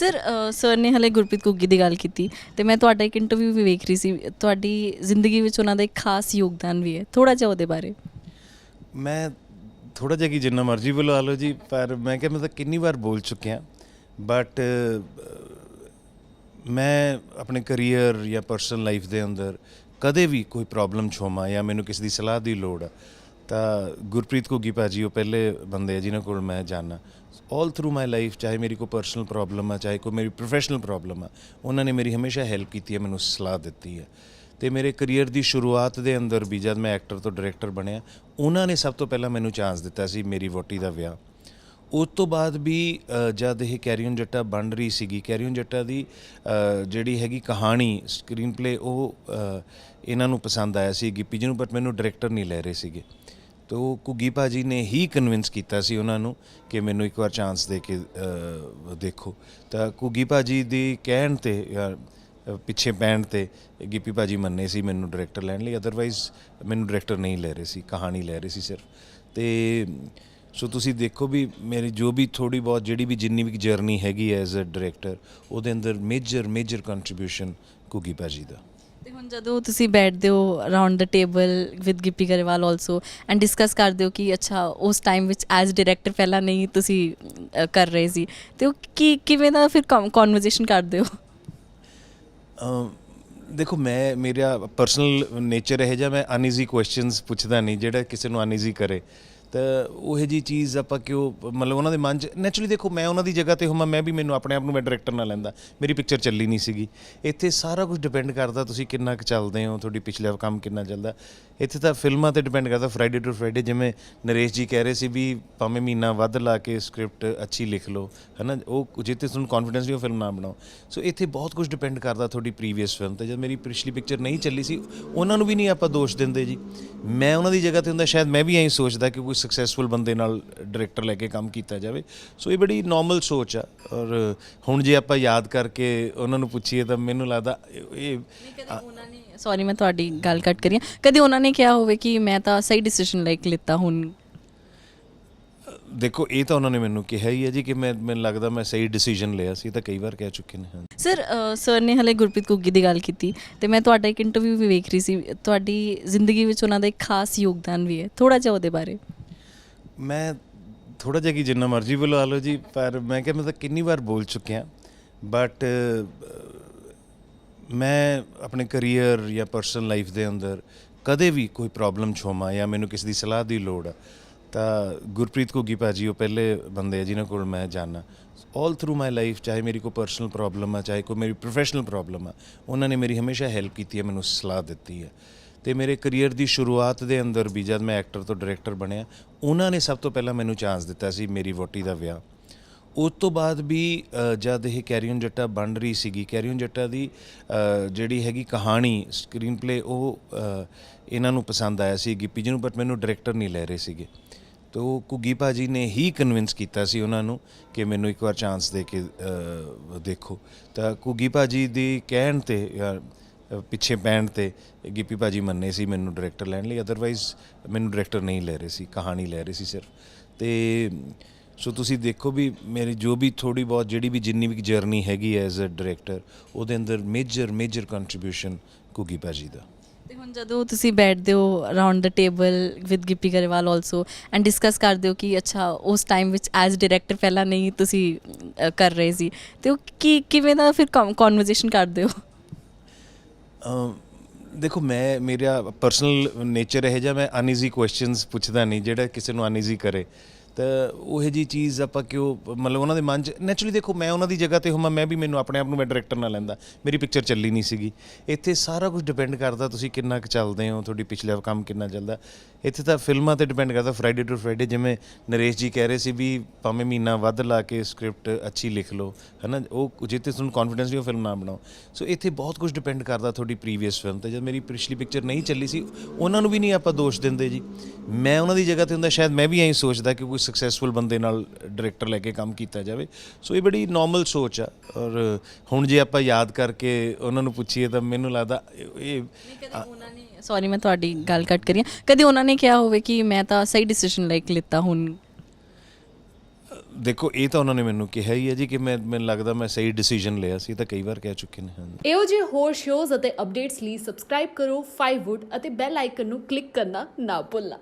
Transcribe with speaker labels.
Speaker 1: Sir sir ਨੇ ਹਲੇ ਗੁਰਪ੍ਰੀਤ ਘੁੱਗੀ ਦੀ ਗੱਲ ਕੀਤੀ ਤੇ ਮੈਂ ਤੁਹਾਡਾ ਇੱਕ ਇੰਟਰਵਿਊ ਵੀ ਵੇਖ ਰਹੀ ਸੀ। ਤੁਹਾਡੀ ਜ਼ਿੰਦਗੀ ਵਿੱਚ ਉਹਨਾਂ ਦਾ ਇੱਕ ਖਾਸ ਯੋਗਦਾਨ ਵੀ ਹੈ। ਥੋੜਾ ਜਿਹਾ ਉਹਦੇ ਬਾਰੇ।
Speaker 2: ਮੈਂ ਥੋੜਾ ਜਿਹਾ ਕੀ ਜਿੰਨਾ ਮਰਜ਼ੀ ਬੁਲਾ ਲਓ ਜੀ, ਪਰ ਮੈਂ ਕਿਹਾ ਮੈਂ ਤਾਂ ਕਿੰਨੀ ਵਾਰ ਬੋਲ ਚੁੱਕਿਆ। ਬਟ ਮੈਂ ਆਪਣੇ ਕੈਰੀਅਰ ਜਾਂ ਪਰਸਨਲ ਲਾਈਫ ਦੇ ਅੰਦਰ ਕਦੇ ਵੀ ਕੋਈ ਪ੍ਰੋਬਲਮ ਛੋਮਾ ਜਾਂ ਮੈਨੂੰ ਕਿਸੇ ਦੀ ਸਲਾਹ ਦੀ ਲੋੜ ਆ ਤਾਂ ਗੁਰਪ੍ਰੀਤ ਘੁੱਗੀ ਭਾਜੀ, ਉਹ ਪਹਿਲੇ ਬੰਦੇ ਆ ਜਿਨ੍ਹਾਂ ਕੋਲ ਮੈਂ ਜਾਣਾ ਆਲ ਥਰੂ ਮਾਈ ਲਾਈਫ ਚਾਹੇ ਮੇਰੀ ਕੋਈ ਪਰਸਨਲ ਪ੍ਰੋਬਲਮ ਆ, ਚਾਹੇ ਕੋਈ ਮੇਰੀ ਪ੍ਰੋਫੈਸ਼ਨਲ ਪ੍ਰੋਬਲਮ ਆ, ਉਹਨਾਂ ਨੇ ਮੇਰੀ ਹਮੇਸ਼ਾ ਹੈਲਪ ਕੀਤੀ ਹੈ ਮੈਨੂੰ ਸਲਾਹ ਦਿੱਤੀ ਹੈ ਤੇ ਮੇਰੇ ਕੈਰੀਅਰ ਦੀ ਸ਼ੁਰੂਆਤ ਦੇ ਅੰਦਰ ਵੀ ਜਦ ਮੈਂ ਐਕਟਰ ਤੋਂ ਡਾਇਰੈਕਟਰ ਬਣਿਆ, ਉਹਨਾਂ ਨੇ ਸਭ ਤੋਂ ਪਹਿਲਾਂ ਮੈਨੂੰ ਚਾਂਸ ਦਿੱਤਾ ਸੀ ਮੇਰੀ ਵੋਟੀ ਦਾ ਵਿਆਹ। ਉਸ ਤੋਂ ਬਾਅਦ ਵੀ ਜਦ ਇਹ ਕੈਰੀਅਨ ਜੱਟਾ ਬਣ ਰਹੀ ਸੀਗੀ, ਕੈਰੀਅਨ ਜੱਟਾ ਦੀ ਜਿਹੜੀ ਹੈਗੀ ਕਹਾਣੀ ਸਕਰੀਨ ਪਲੇ ਉਹ ਇਹਨਾਂ ਨੂੰ ਪਸੰਦ ਆਇਆ ਸੀ ਗਿੱਪੀ ਜੀ ਨੂੰ ਬਟ ਮੈਨੂੰ ਡਾਇਰੈਕਟਰ ਨਹੀਂ ਲੈ ਰਹੇ ਸੀਗੇ। ਤੋ ਕੁਗੀ ਭਾਜੀ ਨੇ ਹੀ ਕਨਵਿੰਸ ਕੀਤਾ ਸੀ ਉਹਨਾਂ ਨੂੰ ਕਿ ਮੈਨੂੰ ਇੱਕ ਵਾਰ ਚਾਂਸ ਦੇ ਕੇ ਦੇਖੋ। ਤਾਂ ਕੁਗੀ ਭਾਜੀ ਦੀ ਕਹਿਣ ਤੇ ਜਾਂ, ਪਿੱਛੇ ਪੈਣ ਤੇ ਗਿੱਪੀ ਭਾਜੀ ਮੰਨੇ ਸੀ ਮੈਨੂੰ ਡਾਇਰੈਕਟਰ ਲੈਣ ਲਈ ਅਦਰਵਾਈਜ਼ ਮੈਨੂੰ ਡਾਇਰੈਕਟਰ ਨਹੀਂ ਲੈ ਰਹੇ ਸੀ ਕਹਾਣੀ ਲੈ ਰਹੇ ਸੀ ਸਿਰਫ। ਤੇ ਸੋ ਤੁਸੀਂ ਦੇਖੋ ਵੀ ਮੇਰੀ ਜੋ ਵੀ ਥੋੜੀ ਬਹੁਤ ਜਿਹੜੀ ਵੀ ਜਿੰਨੀ ਵੀ ਜਰਨੀ ਹੈਗੀ ਐਜ਼ ਅ ਡਾਇਰੈਕਟਰ ਉਹਦੇ ਅੰਦਰ ਮੇਜਰ ਮੇਜਰ ਕੰਟਰੀਬਿਊਸ਼ਨ ਕੁਗੀ ਭਾਜੀ ਦਾ।
Speaker 1: ਤੇ ਹੁਣ ਜਦੋਂ ਤੁਸੀਂ ਬੈਠਦੇ ਹੋ around the table with Gippy Grewal also and discuss ਕਰਦੇ ਹੋ ਕਿ ਅੱਛਾ ਉਸ ਟਾਈਮ ਵਿੱਚ ਐਜ਼ ਡਾਇਰੈਕਟਰ ਪਹਿਲਾਂ ਨਹੀਂ ਤੁਸੀਂ ਅ, ਕਰ ਰਹੇ ਸੀ ਤੇ ਉਹ ਕੀ ਕਿਵੇਂ ਦਾ ਫਿਰ ਕਨਵਰਸੇਸ਼ਨ ਕਰਦੇ ਹੋ?
Speaker 2: ਅਮ ਦੇਖੋ ਮੈਂ ਮੇਰਾ ਪਰਸਨਲ ਨੇਚਰ ਇਹ ਜਿਹਾ ਮੈਂ ਅਨਈਜ਼ੀ ਕੁਐਸਚਨਸ ਪੁੱਛਦਾ ਨਹੀਂ ਜਿਹੜਾ ਕਿਸੇ ਨੂੰ ਅਨਈਜ਼ੀ ਕਰੇ। ਤਾਂ ਉਹ ਜੀ ਚੀਜ਼ ਆਪਾਂ ਕਿਉਂ, ਮਤਲਬ ਉਹਨਾਂ ਦੇ ਮਨ 'ਚ ਨੈਚੁਰਲੀ ਦੇਖੋ ਮੈਂ ਉਹਨਾਂ ਦੀ ਜਗ੍ਹਾ ਤੇ ਹੋਵਾਂ, ਮੈਂ ਵੀ ਮੈਨੂੰ ਆਪਣੇ ਆਪ ਨੂੰ ਮੈਂ ਡਾਇਰੈਕਟਰ ਨਾ ਲੈਂਦਾ। ਮੇਰੀ ਪਿਕਚਰ ਚੱਲੀ ਨਹੀਂ ਸੀਗੀ। ਇੱਥੇ ਸਾਰਾ ਕੁਝ ਡਿਪੈਂਡ ਕਰਦਾ ਤੁਸੀਂ ਕਿੰਨਾ ਕੁ ਚੱਲਦੇ ਹੋ, ਤੁਹਾਡੀ ਪਿਛਲਾ ਕੰਮ ਕਿੰਨਾ ਚੱਲਦਾ। ਇੱਥੇ ਤਾਂ ਫਿਲਮਾਂ ਤੇ ਡਿਪੈਂਡ ਕਰਦਾ ਫਰਾਈਡੇ ਟੂ ਫਰਾਈਡੇ ਜਿਵੇਂ ਨਰੇਸ਼ ਜੀ ਕਹਿ ਰਹੇ ਸੀ ਵੀ ਭਾਵੇਂ ਮਹੀਨਾ ਵੱਧ ਲਾ ਕੇ ਸਕ੍ਰਿਪਟ ਅੱਛੀ ਲਿਖ ਲਓ, ਹਨਾ? ਉਹ ਜਿੱਤੇ ਤੁਹਾਨੂੰ ਕੌਨਫੀਡੈਂਸ ਨਹੀਂ ਉਹ ਫਿਲਮ ਨਾ ਬਣਾਓ। ਸੋ ਇੱਥੇ ਬਹੁਤ ਕੁਝ ਡਿਪੈਂਡ ਕਰਦਾ ਤੁਹਾਡੀ ਪ੍ਰੀਵੀਅਸ ਫਿਲਮ ਤੇ। ਜਦ ਮੇਰੀ ਪਿਛਲੀ ਪਿਕਚਰ ਨਹੀਂ ਚੱਲੀ ਸੀ, ਉਹਨਾਂ ਨੂੰ ਵੀ ਨਹੀਂ ਆਪਾਂ ਦੋਸ਼ ਦਿੰਦੇ ਜੀ। ਮੈਂ ਉਹਨਾਂ ਦੀ ਜਗ੍ਹਾ ਤੇ ਹੁੰਦਾ, ਸ਼ਾਇਦ ਮੈਂ ਵੀ ਐਂ ਸੋਚਦਾ ਕਿ ਕੋਈ ਸਕਸੈਸਫੁਲ ਬੰਦੇ ਨਾਲ ਡਾਇਰੈਕਟਰ ਲੈ ਕੇ ਕੰਮ ਕੀਤਾ ਜਾਵੇ। ਸੋ ਇਹ ਬੜੀ ਨਾਰਮਲ ਸੋਚ ਆ। ਔਰ ਹੁਣ ਜੇ ਆਪਾਂ ਯਾਦ ਕਰਕੇ ਉਹਨਾਂ ਨੂੰ ਪੁੱਛੀਏ ਤਾਂ ਮੈਨੂੰ ਲੱਗਦਾ ਇਹ-
Speaker 1: ਉਹਨਾਂ ਨੇ ਸੌਰੀ ਮੈਂ ਤੁਹਾਡੀ ਗੱਲ ਕੱਟ ਕਰੀ। ਕਦੇ ਉਹਨਾਂ ਨੇ ਕਿਹਾ ਹੋਵੇ ਕਿ ਮੈਂ ਤਾਂ ਸਹੀ ਡਿਸੀਜਨ ਲਾਈਕ ਲਿੱਤਾ ਹੁਣ?
Speaker 2: ਦੇਖੋ ਇਹ ਤਾਂ ਉਹਨਾਂ ਨੇ ਮੈਨੂੰ ਕਿਹਾ ਹੀ ਹੈ ਜੀ ਕਿ ਮੈਂ ਮੈਨੂੰ ਲੱਗਦਾ ਮੈਂ ਸਹੀ ਡਿਸੀਜਨ ਲਿਆ ਸੀ ਤਾਂ ਕਈ ਵਾਰ ਕਹਿ ਚੁੱਕੇ ਨੇ ਹਾਂ
Speaker 1: ਸਰ ਸਰ ਨੇ ਹਲੇ ਗੁਰਪ੍ਰੀਤ ਘੁੱਗੀ ਦੀ ਗੱਲ ਕੀਤੀ ਤੇ ਮੈਂ ਤੁਹਾਡਾ ਇੱਕ ਇੰਟਰਵਿਊ ਵੀ ਵੇਖ ਰਹੀ ਸੀ। ਤੁਹਾਡੀ ਜ਼ਿੰਦਗੀ ਵਿੱਚ ਉਹਨਾਂ ਦਾ ਇੱਕ ਖਾਸ ਯੋਗਦਾਨ ਵੀ ਹੈ। ਥੋੜਾ ਜਿਹਾ ਉਹਦੇ ਬਾਰੇ।
Speaker 2: ਮੈਂ ਥੋੜਾ ਜਿਹਾ ਕਿ ਜਿੰਨਾ ਮਰਜ਼ੀ ਬੁਲਾ ਲਓ ਜੀ, ਪਰ ਮੈਂ ਕਿਹਾ ਮੈਂ ਤਾਂ ਕਿੰਨੀ ਵਾਰ ਬੋਲ ਚੁੱਕਿਆ। ਬਟ ਮੈਂ ਆਪਣੇ ਕੈਰੀਅਰ ਜਾਂ ਪਰਸਨਲ ਲਾਈਫ ਦੇ ਅੰਦਰ ਕਦੇ ਵੀ ਕੋਈ ਪ੍ਰੋਬਲਮ ਛੋਮਾ ਜਾਂ ਮੈਨੂੰ ਕਿਸੇ ਦੀ ਸਲਾਹ ਦੀ ਲੋੜ ਆ, ਤਾਂ ਗੁਰਪ੍ਰੀਤ ਘੁੱਗੀ ਭਾਜੀ, ਉਹ ਪਹਿਲੇ ਬੰਦੇ ਆ ਜਿਨ੍ਹਾਂ ਕੋਲ ਮੈਂ ਜਾਣਾ ਆਲ ਥਰੂ ਮਾਈ ਲਾਈਫ ਚਾਹੇ ਮੇਰੀ ਕੋਈ ਪਰਸਨਲ ਪ੍ਰੋਬਲਮ ਆ, ਚਾਹੇ ਕੋਈ ਮੇਰੀ ਪ੍ਰੋਫੈਸ਼ਨਲ ਪ੍ਰੋਬਲਮ ਆ, ਉਹਨਾਂ ਨੇ ਮੇਰੀ ਹਮੇਸ਼ਾ ਹੈਲਪ ਕੀਤੀ ਹੈ ਮੈਨੂੰ ਸਲਾਹ ਦਿੱਤੀ ਹੈ ਤੇ ਮੇਰੇ ਕੈਰੀਅਰ ਦੀ ਸ਼ੁਰੂਆਤ ਦੇ ਅੰਦਰ ਵੀ ਜਦ ਮੈਂ ਐਕਟਰ ਤੋਂ ਡਾਇਰੈਕਟਰ ਬਣਿਆ, ਉਹਨਾਂ ਨੇ ਸਭ ਤੋਂ ਪਹਿਲਾਂ ਮੈਨੂੰ ਚਾਂਸ ਦਿੱਤਾ ਸੀ ਮੇਰੀ ਵੋਟੀ ਦਾ ਵਿਆਹ। ਉਸ ਤੋਂ ਬਾਅਦ ਵੀ ਜਦ ਇਹ ਕੈਰੀਅਨ ਜੱਟਾ ਬਣ ਰਹੀ ਸੀਗੀ, ਕੈਰੀਅਨ ਜੱਟਾ ਦੀ ਜਿਹੜੀ ਹੈਗੀ ਕਹਾਣੀ ਸਕਰੀਨ ਪਲੇ ਉਹ ਇਹਨਾਂ ਨੂੰ ਪਸੰਦ ਆਇਆ ਸੀ, ਗਿੱਪੀ ਜੀ ਨੂੰ ਬਟ ਮੈਨੂੰ ਡਾਇਰੈਕਟਰ ਨਹੀਂ ਲੈ ਰਹੇ ਸੀਗੇ। ਤੋ ਕੁਗੀ ਭਾਜੀ ਨੇ ਹੀ ਕਨਵਿੰਸ ਕੀਤਾ ਸੀ ਉਹਨਾਂ ਨੂੰ ਕਿ ਮੈਨੂੰ ਇੱਕ ਵਾਰ ਚਾਂਸ ਦੇ ਕੇ ਦੇਖੋ। ਤਾਂ ਕੁਗੀ ਭਾਜੀ ਦੀ ਕਹਿਣ ਤੇ ਪਿੱਛੇ ਪੈਣ ਤੇ ਗਿੱਪੀ ਭਾਜੀ ਮੰਨੇ ਸੀ ਮੈਨੂੰ ਡਾਇਰੈਕਟਰ ਲੈਣ ਲਈ ਅਦਰਵਾਈਜ਼ ਮੈਨੂੰ ਡਾਇਰੈਕਟਰ ਨਹੀਂ ਲੈ ਰਹੇ ਸੀ ਕਹਾਣੀ ਲੈ ਰਹੇ ਸੀ ਸਿਰਫ। ਤੇ ਸੋ ਤੁਸੀਂ ਦੇਖੋ ਵੀ ਮੇਰੀ ਜੋ ਵੀ ਥੋੜੀ ਬਹੁਤ ਜਿਹੜੀ ਵੀ ਜਿੰਨੀ ਵੀ ਜਰਨੀ ਹੈਗੀ ਐਜ਼ ਅ ਡਾਇਰੈਕਟਰ ਉਹਦੇ ਅੰਦਰ ਮੇਜਰ ਮੇਜਰ ਕੰਟਰੀਬਿਊਸ਼ਨ ਕੁਗੀ ਭਾਜੀ ਦਾ।
Speaker 1: ਤੇ ਹੁਣ ਜਦੋਂ ਤੁਸੀਂ ਬੈਠਦੇ ਹੋ around the table with Gippy Grewal also and discuss ਕਰਦੇ ਹੋ ਕਿ ਅੱਛਾ ਉਸ ਟਾਈਮ ਵਿੱਚ ਐਜ਼ ਡਾਇਰੈਕਟਰ ਪਹਿਲਾਂ ਨਹੀਂ ਤੁਸੀਂ ਅ, ਕਰ ਰਹੇ ਸੀ ਤੇ ਉਹ ਕੀ ਕਿਵੇਂ ਦਾ ਫਿਰ ਕਨਵਰਸੇਸ਼ਨ ਕਰਦੇ ਹੋ?
Speaker 2: ਦੇਖੋ, ਮੈਂ, ਮੇਰਾ ਪਰਸਨਲ ਨੇਚਰ ਇਹ ਜਿਹਾ, ਮੈਂ ਅਨਈਜ਼ੀ ਕੁਐਸਚਨਸ ਪੁੱਛਦਾ ਨਹੀਂ, ਜਿਹੜਾ ਕਿਸੇ ਨੂੰ ਅਨਈਜ਼ੀ ਕਰੇ। ਤਾਂ ਉਹ ਜੀ ਚੀਜ਼ ਆਪਾਂ ਕਿਉਂ, ਮਤਲਬ ਉਹਨਾਂ ਦੇ ਮਨ 'ਚ ਨੈਚੁਰਲੀ ਦੇਖੋ ਮੈਂ ਉਹਨਾਂ ਦੀ ਜਗ੍ਹਾ ਤੇ ਹੋਵਾਂ, ਮੈਂ ਵੀ ਮੈਨੂੰ ਆਪਣੇ ਆਪ ਨੂੰ ਮੈਂ ਡਾਇਰੈਕਟਰ ਨਾਲ ਲੈਂਦਾ। ਮੇਰੀ ਪਿਕਚਰ ਚੱਲੀ ਨਹੀਂ ਸੀਗੀ। ਇੱਥੇ ਸਾਰਾ ਕੁਝ ਡਿਪੈਂਡ ਕਰਦਾ ਤੁਸੀਂ ਕਿੰਨਾ ਕੁ ਚੱਲਦੇ ਹੋ, ਤੁਹਾਡੀ ਪਿਛਲਾ ਕੰਮ ਕਿੰਨਾ ਚੱਲਦਾ। ਇੱਥੇ ਤਾਂ ਫਿਲਮਾਂ ਤੇ ਡਿਪੈਂਡ ਕਰਦਾ ਫਰਾਈਡੇ ਟੂ ਫਰਾਈਡੇ ਜਿਵੇਂ ਨਰੇਸ਼ ਜੀ ਕਹਿ ਰਹੇ ਸੀ ਵੀ ਭਾਵੇਂ ਮਹੀਨਾ ਵੱਧ ਲਾ ਕੇ ਸਕ੍ਰਿਪਟ ਅੱਛੀ ਲਿਖ ਲਓ, ਹਨਾ, ਉਹ ਜਿੱਤੇ ਤੁਹਾਨੂੰ ਕੌਨਫੀਡੈਂਸ ਨਹੀਂ ਉਹ ਫਿਲਮ ਨਾ ਬਣਾਓ। ਸੋ ਇੱਥੇ ਬਹੁਤ ਕੁਝ ਡਿਪੈਂਡ ਕਰਦਾ ਤੁਹਾਡੀ ਪ੍ਰੀਵੀਅਸ ਫਿਲਮ ਤੇ। ਜਦ ਮੇਰੀ ਪਿਛਲੀ ਪਿਕਚਰ ਨਹੀਂ ਚੱਲੀ ਸੀ, ਉਹਨਾਂ ਨੂੰ ਵੀ ਨਹੀਂ ਆਪਾਂ ਦੋਸ਼ ਦਿੰਦੇ ਜੀ। ਮੈਂ ਉਹਨਾਂ ਦੀ ਜਗ੍ਹਾ ਤੇ ਹੁੰਦਾ, ਸ਼ਾਇਦ ਮੈਂ ਵੀ ਐਂ ਸੋਚਦਾ ਕਿ ਕੋਈ ਸਕਸੈਸਫੁਲ ਬੰਦੇ ਨਾਲ ਡਾਇਰੈਕਟਰ ਲੈ ਕੇ ਕੰਮ ਕੀਤਾ ਜਾਵੇ। ਸੋ ਇਹ ਬੜੀ ਨਾਰਮਲ ਸੋਚ ਆ। ਔਰ ਹੁਣ ਜੇ ਆਪਾਂ ਯਾਦ ਕਰਕੇ ਉਹਨਾਂ ਨੂੰ ਪੁੱਛੀਏ ਤਾਂ ਮੈਨੂੰ ਲੱਗਦਾ ਇਹ- ਇਹ
Speaker 1: ਕਦੇ ਉਹਨਾਂ ਨੇ ਸੌਰੀ ਮੈਂ ਤੁਹਾਡੀ ਗੱਲ ਕੱਟ ਕਰੀ। ਕਦੇ ਉਹਨਾਂ ਨੇ ਕਿਹਾ ਹੋਵੇ ਕਿ ਮੈਂ ਤਾਂ ਸਹੀ ਡਿਸੀਜਨ ਲਾਈਕ ਲਿੱਤਾ ਹੁਣ?
Speaker 2: ਦੇਖੋ ਇਹ ਤਾਂ ਉਹਨਾਂ ਨੇ ਮੈਨੂੰ ਕਿਹਾ ਹੀ ਹੈ ਜੀ ਕਿ ਮੈਂ ਮੈਨੂੰ ਲੱਗਦਾ ਮੈਂ ਸਹੀ ਡਿਸੀਜਨ ਲਿਆ ਸੀ ਤਾਂ ਕਈ ਵਾਰ ਕਹਿ ਚੁੱਕੇ ਨੇ
Speaker 3: ਇਹੋ ਜਿਹੇ ਹੋਰ ਸ਼ੋਜ਼ ਅਤੇ ਅਪਡੇਟਸ ਲਈ ਸਬਸਕ੍ਰਾਈਬ ਕਰੋ 5wood ਅਤੇ ਬੈਲ ਆਈਕਨ ਨੂੰ ਕਲਿੱਕ ਕਰਨਾ ਨਾ ਭੁੱਲਣਾ।